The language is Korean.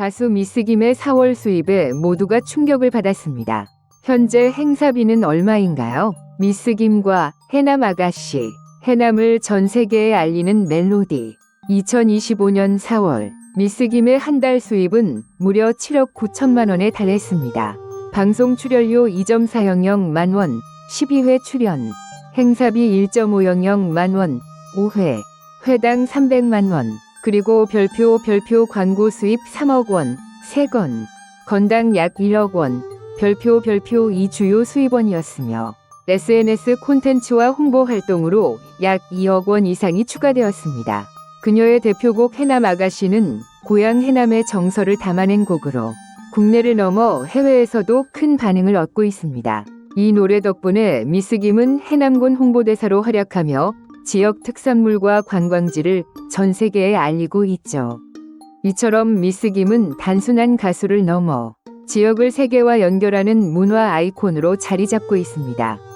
가수 미스김의 4월 수입에 모두가 충격을 받았습니다. 현재 행사비는 얼마인가요? 미스김과 해남 아가씨, 해남을 전 세계에 알리는 멜로디. 2025년 4월 미스김의 한 달 수입은 무려 7억 9천만 원에 달했습니다. 방송 출연료 2.400만 원, 12회 출연, 행사비 1.500만 원, 5회, 회당 300만 원, 그리고 별표 별표 광고 수입 3억 원, 3건, 건당 약 1억 원, 별표 별표 이 주요 수입원이었으며 SNS 콘텐츠와 홍보 활동으로 약 2억 원 이상이 추가되었습니다. 그녀의 대표곡 해남 아가씨는 고향 해남의 정서를 담아낸 곡으로 국내를 넘어 해외에서도 큰 반응을 얻고 있습니다. 이 노래 덕분에 미스 김은 해남군 홍보대사로 활약하며 지역 특산물과 관광지를 전 세계에 알리고 있죠. 이처럼 미스김은 단순한 가수를 넘어 지역을 세계와 연결하는 문화 아이콘으로 자리 잡고 있습니다.